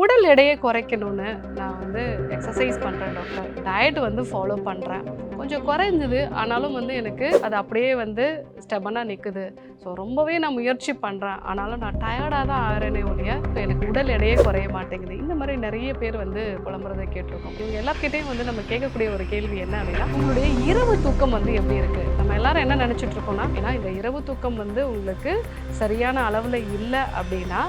கூட உடல் எடையை குறைக்கணும்னு நான் வந்து எக்ஸசைஸ் பண்ணுறேன் டாக்டர் டயட் வந்து ஃபாலோ பண்ணுறேன் கொஞ்சம் குறைஞ்சிது. ஆனாலும் வந்து எனக்கு அது அப்படியே வந்து ஸ்டெபனாக நிற்குது ஸோ ரொம்பவே நான் முயற்சி பண்ணுறேன் ஆனாலும் நான் டயர்டாக தான் ஆகிறேனே ஒழிய எனக்கு உடல் எடையே குறைய மாட்டேங்குது. இந்த மாதிரி நிறைய பேர் வந்து புலம்புறதை கேட்டிருக்கோம். இவங்க எல்லாருக்கிட்டையும் வந்து நம்ம கேட்கக்கூடிய ஒரு கேள்வி என்ன அப்படின்னா உங்களுடைய இரவு தூக்கம் வந்து எப்படி இருக்குது நம்ம எல்லாரும் என்ன நினச்சிட்டு இருக்கோம்னா ஏன்னா இந்த இரவு தூக்கம் வந்து உங்களுக்கு சரியான அளவில் இல்லை அப்படின்னா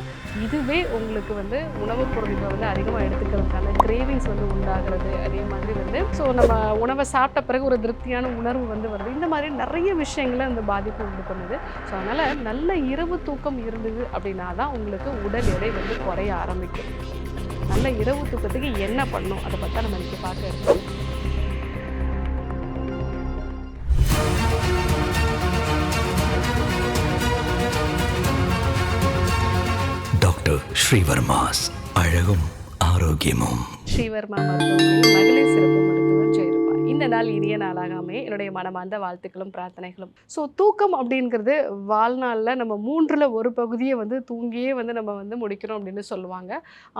இதுவே உங்களுக்கு வந்து உணவுப் பொருட்களை வந்து அதிகமாக எடுத்துக்கிறதுக்கான கிரேவிங்ஸ் வந்து உண்டாகிறது அதே மாதிரி வந்து ஸோ நம்ம உணவை சாப்பிட்ட பிறகு ஒரு திருப்தியான உணர்வு வந்து வருது. இந்த மாதிரி நிறைய விஷயங்களை அந்த பாதிப்பு உண்டு பண்ணுது ஸோ அதனால் நல்ல இரவு தூக்கம் இருந்தது அப்படின்னா தான் உங்களுக்கு உடல் எடை வந்து குறைய ஆரம்பிக்கும். நல்ல இரவு தூக்கத்துக்கு என்ன பண்ணும் அதை பற்றி நம்ம இன்றைக்கி பார்க்க இருக்கோம் டாக்டர் ஸ்ரீவர்மாஸ். அழகும் ஆரோக்கியமும். ஸ்ரீவர்மா மருத்துவமனை மகளிர் சிறப்பு நாள் இனிய நாளாகாமே. என்னுடைய மனமார்ந்த வாழ்த்துக்களும் பிரார்த்தனைகளும். ஸோ தூக்கம் அப்படிங்கிறது வாழ்நாளில் நம்ம மூன்றில் ஒரு பகுதியை வந்து தூங்கியே வந்து நம்ம வந்து முடிக்கிறோம் அப்படின்னு சொல்லுவாங்க.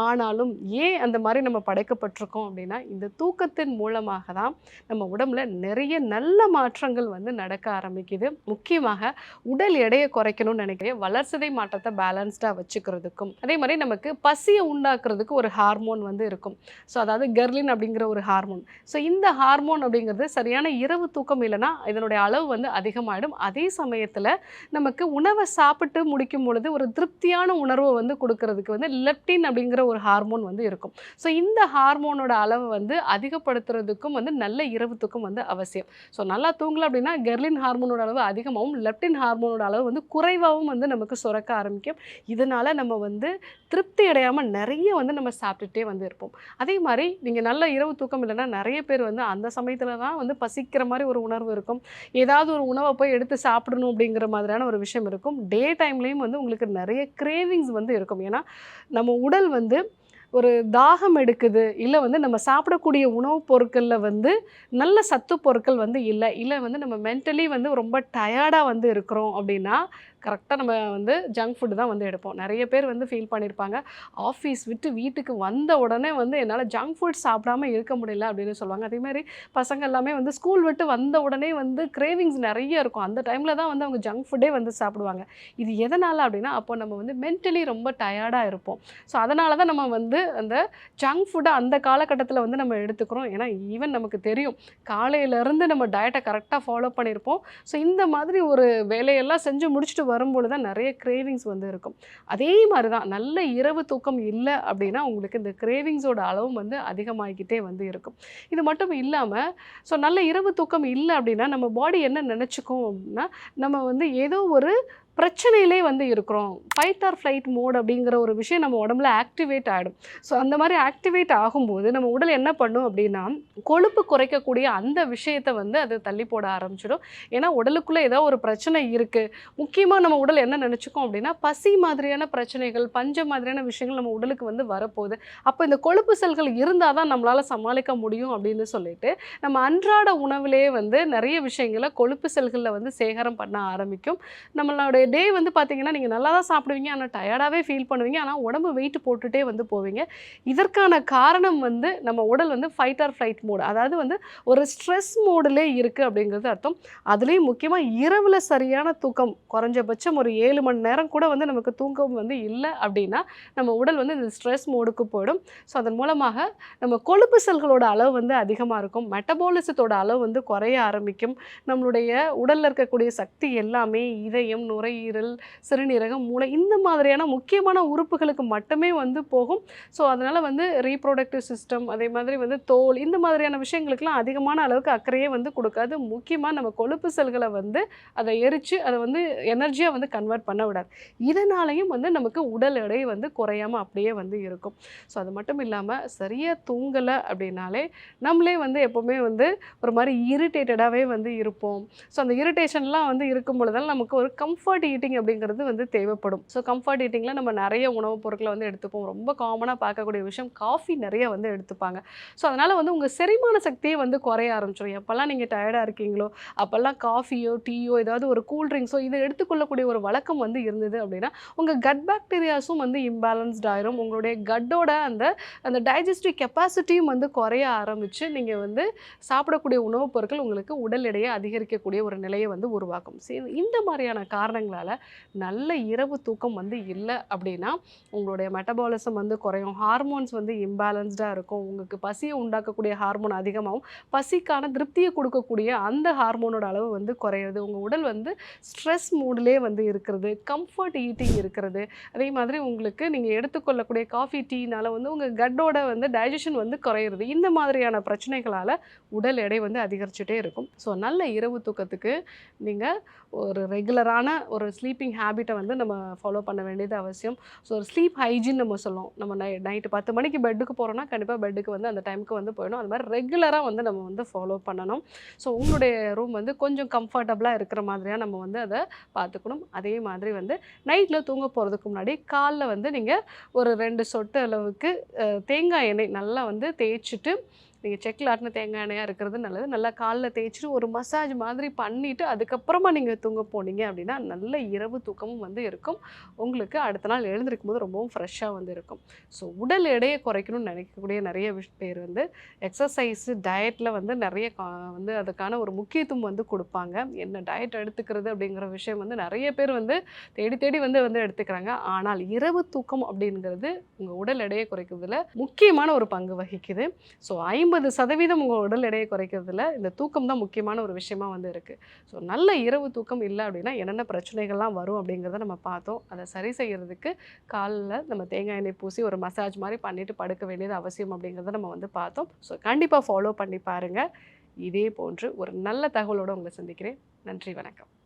ஆனாலும் ஏன் அந்த மாதிரி நம்ம படைக்கப்பட்டிருக்கோம் அப்படின்னா இந்த தூக்கத்தின் மூலமாக தான் நம்ம உடம்புல நிறைய நல்ல மாற்றங்கள் வந்து நடக்க ஆரம்பிக்குது. முக்கியமாக உடல் எடையை குறைக்கணும்னு நினைக்கிறேன். வளர்சதை மாற்றத்தை பேலன்ஸ்டாக வச்சுக்கிறதுக்கும். அதே மாதிரி நமக்கு பசியை உண்டாக்குறதுக்கு ஒரு ஹார்மோன் வந்து இருக்கும். ஸோ அதாவது கெர்லின் அப்படிங்கிற ஒரு ஹார்மோன் ஸோ இந்த ஹார்மோன் அப்படி அப்படிங்கிறது சரியான இரவு தூக்கம் இல்லைன்னா இதனுடைய அளவு வந்து அதிகமாகிடும் அதே சமயத்தில் நமக்கு உணவை சாப்பிட்டு முடிக்கும் பொழுது ஒரு திருப்தியான உணர்வை வந்து கொடுக்கறதுக்கு வந்து லெப்டின் அப்படிங்கிற ஒரு ஹார்மோன் வந்து இருக்கும். ஸோ இந்த ஹார்மோனோட அளவு வந்து அதிகப்படுத்துறதுக்கும் வந்து நல்ல இரவு தூக்கம் வந்து அவசியம். ஸோ நல்லா தூங்கல அப்படின்னா கெர்லின் ஹார்மோனோட அளவு அதிகமாகவும் லெப்டின் ஹார்மோனோட அளவு வந்து குறைவாகவும் வந்து நமக்கு சுரக்க ஆரம்பிக்கும். இதனால் நம்ம வந்து திருப்தி அடையாமல் நிறைய வந்து நம்ம சாப்பிட்டுட்டே வந்து இருப்போம். அதே மாதிரி நீங்கள் நல்ல இரவு தூக்கம் இல்லைன்னா நிறைய பேர் வந்து அந்த சமயத்தில் தான் வந்து பசிக்கிற மாதிரி ஒரு உணர்வு இருக்கும். ஏதாவது ஒரு உணவை போய் எடுத்து சாப்பிடணும் அப்படிங்கிற மாதிரியான ஒரு விஷயம் இருக்கும். டே டைம்லேயும் வந்து உங்களுக்கு நிறைய கிரேவிங்ஸ் வந்து இருக்கும். ஏன்னா நம்ம உடல் வந்து ஒரு தாகம் எடுக்குது இல்லை வந்து நம்ம சாப்பிடக்கூடிய உணவுப் பொருட்களில் வந்து நல்ல சத்து பொருட்கள் வந்து இல்லை இல்லை வந்து நம்ம மென்டலி வந்து ரொம்ப டயர்டாக வந்து இருக்கிறோம் அப்படின்னா கரெக்டாக நம்ம வந்து ஜங்க் ஃபுட்டு தான் வந்து எடுப்போம். நிறைய பேர் வந்து ஃபீல் பண்ணியிருப்பாங்க ஆஃபீஸ் விட்டு வீட்டுக்கு வந்த உடனே வந்து என்னால் ஜங்க் ஃபுட் சாப்பிடாம இருக்க முடியல அப்படின்னு சொல்லுவாங்க. அதேமாதிரி பசங்க எல்லாமே வந்து ஸ்கூல் விட்டு வந்த உடனே வந்து கிரேவிங்ஸ் நிறைய இருக்கும். அந்த டைமில் தான் வந்து அவங்க ஜங்க் ஃபுட்டே வந்து சாப்பிடுவாங்க. இது எதனால் அப்படின்னா அப்போ நம்ம வந்து மென்டலி ரொம்ப டயர்டாக இருப்போம். ஸோ அதனால தான் நம்ம வந்து அந்த ஜங்க் ஃபுட்டை அந்த காலகட்டத்தில் வந்து நம்ம எடுத்துக்கிறோம். ஏன்னா ஈவன் நமக்கு தெரியும். காலையிலேருந்து நம்ம டயட்டை கரெக்டாக ஃபாலோ பண்ணியிருப்போம் ஸோ இந்த மாதிரி ஒரு வேலையெல்லாம் செஞ்சு முடிச்சுட்டு வரும்பொழுது தான் நிறைய கிரேவிங்ஸ் வந்து இருக்கும். அதே மாதிரி தான் நல்ல இரவு தூக்கம் இல்லை அப்படின்னா உங்களுக்கு இந்த கிரேவிங்ஸோட அளவும் வந்து அதிகமாகிக்கிட்டே வந்து இருக்கும். இது மட்டும் இல்லாமல் ஸோ நல்ல இரவு தூக்கம் இல்லை அப்படின்னா நம்ம பாடி என்ன நினச்சிக்கும் அப்படின்னா நம்ம வந்து ஏதோ ஒரு பிரச்சனையிலே வந்து இருக்கிறோம். ஃபைட் ஆர் ஃப்ளைட் மோட் அப்படிங்கிற ஒரு விஷயம் நம்ம உடம்புல ஆக்டிவேட் ஆகிடும் ஸோ அந்த மாதிரி ஆக்டிவேட் ஆகும்போது நம்ம உடல் என்ன பண்ணும் அப்படின்னா கொழுப்பு குறைக்கக்கூடிய அந்த விஷயத்தை வந்து அது தள்ளி போட ஆரம்பிச்சிடும். ஏன்னா உடலுக்குள்ளே ஏதோ ஒரு பிரச்சனை இருக்குது முக்கியமாக நம்ம உடல் என்ன நினச்சிக்கோம் அப்படின்னா பசி மாதிரியான பிரச்சனைகள் பஞ்ச மாதிரியான விஷயங்கள் நம்ம உடலுக்கு வந்து வரப்போகுது. அப்போ இந்த கொழுப்பு செல்கள் இருந்தால் தான் நம்மளால் சமாளிக்க முடியும் அப்படின்னு சொல்லிட்டு நம்ம அன்றாட உணவிலே வந்து நிறைய விஷயங்களை கொழுப்பு செல்களில் வந்து சேகரம் பண்ண ஆரம்பிக்கும். நம்மளுடைய டே வந்து பார்த்தீங்கன்னா நீங்கள் நல்லா தான் சாப்பிடுவீங்க. ஆனால் டயர்டாகவே ஃபீல் பண்ணுவீங்க. ஆனால் உடம்பு வெயிட் போட்டுட்டே வந்து போவீங்க. இதற்கான காரணம் வந்து நம்ம உடல் வந்து ஃபைட் ஆர் ஃப்ளைட் மோடு அதாவது வந்து ஒரு ஸ்ட்ரெஸ் மோடிலே இருக்குது அப்படிங்கிறது அர்த்தம். அதுலேயும் முக்கியமாக இரவில் சரியான தூக்கம். குறைஞ்சபட்சம் ஒரு ஏழு மணி நேரம் கூட வந்து நமக்கு தூக்கம் வந்து இல்லை அப்படின்னா நம்ம உடல் வந்து இந்த ஸ்ட்ரெஸ் மோடுக்கு போயிடும். ஸோ அதன் மூலமாக நம்ம கொழுப்பு செல்களோட அளவு வந்து அதிகமாக இருக்கும். மெட்டபாலிசத்தோட அளவு வந்து குறைய ஆரம்பிக்கும். நம்மளுடைய உடலில் இருக்கக்கூடிய சக்தி எல்லாமே இதயம் நுரை நுரையீரல் சிறுநீரகம் மூளை இந்த மாதிரியான முக்கியமான உறுப்புகளுக்கு மட்டுமே வந்து போகும். ஸோ அதனால் வந்து ரீப்ரொடக்டிவ் சிஸ்டம் அதே மாதிரி வந்து தோல் இந்த மாதிரியான விஷயங்களுக்கெல்லாம் அதிகமான அளவுக்கு அக்கறையே வந்து கொடுக்காது. முக்கியமாக நம்ம கொழுப்பு செல்களை வந்து அதை எரித்து அதை வந்து எனர்ஜியாக வந்து கன்வெர்ட் பண்ண விடாது. இதனாலையும் வந்து நமக்கு உடல் எடை வந்து குறையாமல் அப்படியே வந்து இருக்கும். ஸோ அது மட்டும் இல்லாமல் சரியாக தூங்கலை அப்படின்னாலே நம்மளே வந்து எப்போவுமே வந்து ஒரு மாதிரி இரிட்டேட்டடாகவே வந்து இருப்போம். ஸோ அந்த இரிட்டேஷன்லாம் வந்து இருக்கும் பொழுதெல்லாம் நமக்கு ஒரு கம்ஃபர்ட் கம்ஃபர்ட் ஈட்டிங் அப்படிங்கிறது வந்து தேவைப்படும். ஸோ கம்ஃபர்ட் ஈட்டிங்கில் நம்ம நிறைய உணவுப் பொருட்களை வந்து எடுத்துப்போம். ரொம்ப காமனாக பார்க்கக்கூடிய விஷயம் காஃபி நிறைய வந்து எடுத்துப்பாங்க. ஸோ அதனால் வந்து உங்கள் செரிமான சக்தியே வந்து குறைய ஆரம்பிச்சிடும் எப்போல்லாம் நீங்கள் டயர்டாக இருக்கீங்களோ அப்போல்லாம் காஃபியோ டீயோ ஏதாவது ஒரு கூல் ட்ரிங்க்ஸோ இதை எடுத்துக்கொள்ளக்கூடிய ஒரு வழக்கம் வந்து இருந்தது அப்படின்னா உங்கள் கட் பாக்டீரியாஸும் வந்து இம்பேலன்ஸ்ட் ஆயிரும். உங்களுடைய கட்டோட அந்த அந்த டைஜஸ்டிவ் கெப்பாசிட்டியும் வந்து குறைய ஆரம்பித்து நீங்கள் வந்து சாப்பிடக்கூடிய உணவுப் பொருட்கள் உங்களுக்கு உடல் எடையை அதிகரிக்கக்கூடிய ஒரு நிலையை வந்து உருவாக்கும். இந்த மாதிரியான காரணங்கள் உங்களால் நல்ல இரவு தூக்கம் வந்து இல்லை அப்படின்னா உங்களுடைய மெட்டபாலிசம் வந்து குறையும். ஹார்மோன்ஸ் வந்து இம்பேலன்ஸ்டாக இருக்கும். உங்களுக்கு பசியை உண்டாக்கக்கூடிய ஹார்மோன் அதிகமாகும். பசிக்கான திருப்தியை கொடுக்கக்கூடிய அந்த ஹார்மோனோட அளவு வந்து குறையிறது உங்கள் உடல் வந்து ஸ்ட்ரெஸ் மூடிலே வந்து இருக்கிறது. கம்ஃபர்ட் ஈட்டிங் இருக்கிறது. அதே மாதிரி உங்களுக்கு நீங்கள் எடுத்துக்கொள்ளக்கூடிய காஃபி டீனால் வந்து உங்கள் கட்டோட வந்து டைஜஷன் வந்து குறையிறது இந்த மாதிரியான பிரச்சனைகளால் உடல் எடை வந்து அதிகரிச்சுட்டே இருக்கும். ஸோ நல்ல இரவு தூக்கத்துக்கு நீங்கள் ஒரு ரெகுலரான ஒரு ஒரு ஸ்லீப்பிங் ஹேபிட்டை வந்து நம்ம ஃபாலோ பண்ண வேண்டியது அவசியம். ஸோ ஒரு ஸ்லீப் ஹைஜின் நம்ம சொல்லுவோம் நம்ம நை நைட்டு பத்து மணிக்கு பெட்டுக்கு போகிறோன்னா கண்டிப்பாக பெட்டுக்கு வந்து அந்த டைமுக்கு வந்து போயிடும் அது மாதிரி ரெகுலராக வந்து நம்ம வந்து ஃபாலோ பண்ணணும். ஸோ உங்களுடைய ரூம் வந்து கொஞ்சம் கம்ஃபர்டபுளாக இருக்கிற மாதிரியாக நம்ம வந்து அதை பார்த்துக்கணும். அதே மாதிரி வந்து நைட்டில் தூங்க போகிறதுக்கு முன்னாடி காலில் வந்து நீங்கள் ஒரு ரெண்டு சொட்டு அளவுக்கு தேங்காய் எண்ணெய் நல்லா வந்து தேய்ச்சிட்டு நீங்கள் செக்கில் ஆட்டின தேங்காய் எண்ணெயாக இருக்கிறது நல்லது. நல்லா காலில் தேய்ச்சிட்டு ஒரு மசாஜ் மாதிரி பண்ணிவிட்டு அதுக்கப்புறமா நீங்கள் தூங்க போனீங்க அப்படின்னா நல்ல இரவு தூக்கமும் வந்து இருக்கும். உங்களுக்கு அடுத்த நாள் எழுந்திருக்கும் போது ரொம்பவும் ஃப்ரெஷ்ஷாக வந்து இருக்கும். ஸோ உடல் எடையை குறைக்கணும்னு நினைக்கக்கூடிய நிறைய பேர் வந்து எக்ஸசைஸு டயட்டில் வந்து நிறைய கா- வந்து அதுக்கான ஒரு முக்கியத்துவம் வந்து கொடுப்பாங்க. என்ன டயட் எடுத்துக்கிறது அப்படிங்கிற விஷயம் வந்து நிறைய பேர் வந்து தேடி தேடி வந்து வந்து எடுத்துக்கிறாங்க. ஆனால் இரவு தூக்கம் அப்படிங்கிறது உங்கள் உடல் எடையை குறைக்கிறதுல முக்கியமான ஒரு பங்கு வகிக்குது. ஸோ ஐம்பது ஐம்பது சதவீதம் உங்கள் உடல் எடையை குறைக்கிறதுல இந்த தூக்கம் தான் முக்கியமான ஒரு விஷயமா வந்து இருக்குது ஸோ நல்ல இரவு தூக்கம் இல்லை அப்படின்னா என்னென்ன பிரச்சனைகள்லாம் வரும் அப்படிங்கிறத நம்ம பார்த்தோம். அதை சரி செய்கிறதுக்கு காலில் நம்ம தேங்காய் எண்ணெய் பூசி ஒரு மசாஜ் மாதிரி பண்ணிட்டு படுக்க வேண்டியது அவசியம் அப்படிங்கிறத நம்ம வந்து பார்த்தோம். ஸோ கண்டிப்பாக ஃபாலோ பண்ணி பாருங்கள் இதே போன்று ஒரு நல்ல தகவலோடு உங்களை சந்திக்கிறேன். நன்றி வணக்கம்.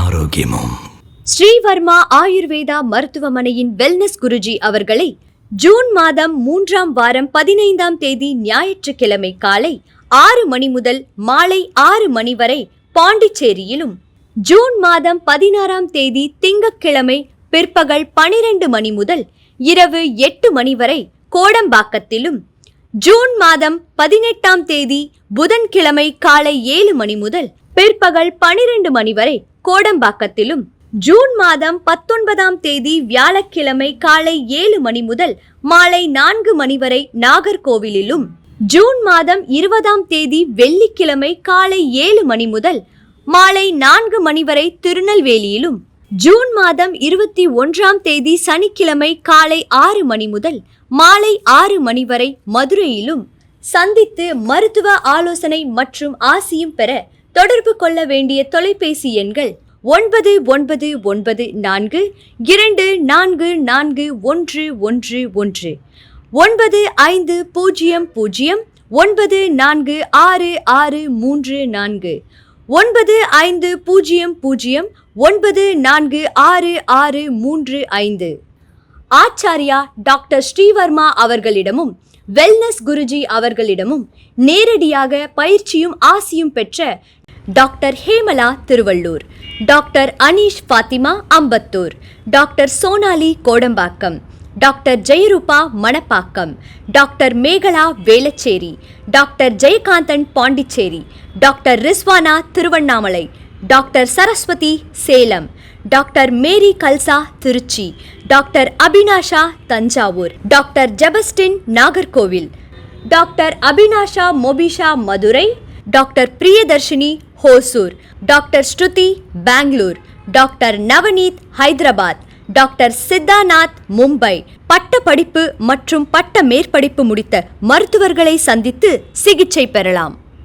ஆரோக்கியமும். ஸ்ரீவர்மா ஆயுர்வேதா மருத்துவமனையின் வெல்னஸ் குருஜி அவர்களை ஜூன் மாதம் மூன்றாம் வாரம் பதினைந்தாம் தேதி ஞாயிற்றுக்கிழமை காலை ஆறு மணி முதல் மாலை ஆறு மணி வரை பாண்டிச்சேரியிலும் ஜூன் மாதம் பதினாறாம் தேதி திங்கட்கிழமை பிற்பகல் பனிரெண்டு மணி முதல் இரவு எட்டு மணி வரை கோடம்பாக்கத்திலும் ஜூன் மாதம் பதினெட்டாம் தேதி புதன்கிழமை காலை ஏழு மணி முதல் பிற்பகல் பனிரெண்டு மணி வரை கோடம்பாக்கத்திலும் ஜூன் மாதம் பத்தொன்பதாம் தேதி வியாழக்கிழமை காலை ஏழு மணி முதல் மாலை நான்கு மணி வரை நாகர்கோவிலிலும் ஜூன் மாதம் இருபதாம் தேதி வெள்ளிக்கிழமை காலை ஏழு மணி முதல் மாலை நான்கு மணி வரை திருநெல்வேலியிலும் ஜூன் மாதம் இருபத்தி ஒன்றாம் தேதி சனிக்கிழமை காலை ஆறு மணி முதல் மாலை ஆறு மணி வரை மதுரையிலும் சந்தித்து மருத்துவ ஆலோசனை மற்றும் ஆசியும் பெற தொடர்பு கொள்ள வேண்டிய தொலைபேசி எண்கள் ஒன்பது ஒன்பது ஒன்பது நான்கு இரண்டு நான்கு நான்கு ஒன்று ஒன்று ஒன்று ஒன்பது ஐந்து பூஜ்ஜியம் பூஜ்ஜியம் ஒன்பது நான்கு ஆறு ஆறு மூன்று நான்கு ஒன்பது ஐந்து பூஜ்ஜியம் பூஜ்ஜியம் ஒன்பது நான்கு ஆறு ஆறு மூன்று ஐந்து. ஆச்சாரியா டாக்டர் ஸ்ரீவர்மா அவர்களிடமும் வெல்னஸ் குருஜி அவர்களிடமும் நேரடியாக பயிற்சியும் ஆசியும் பெற்ற doctor Hemala Tiruvallur doctor Aneesh Fathima Ambattur doctor Sonali Kodambakkam doctor Jayarupa Manapakkam doctor Megala Velachery doctor Jayakanthan Pondicherry doctor Rizwana Tiruvannamalai doctor Saraswathi Salem doctor Mary Kalsa Trichy. Doctor Abinasha Thanjavur. Doctor Jebastin Nagercoil. Doctor Abinasha Mobisha Madurai. Doctor Priyadharshini Hosur. Doctor Shruthi Bangalore. Doctor Navneeth Hyderabad. Doctor Siddhanath Mumbai. பட்ட படிப்பு மற்றும் பட்ட மேற்படிப்பு முடித்த மருத்துவர்களை சந்தித்து சிகிச்சை பெறலாம்.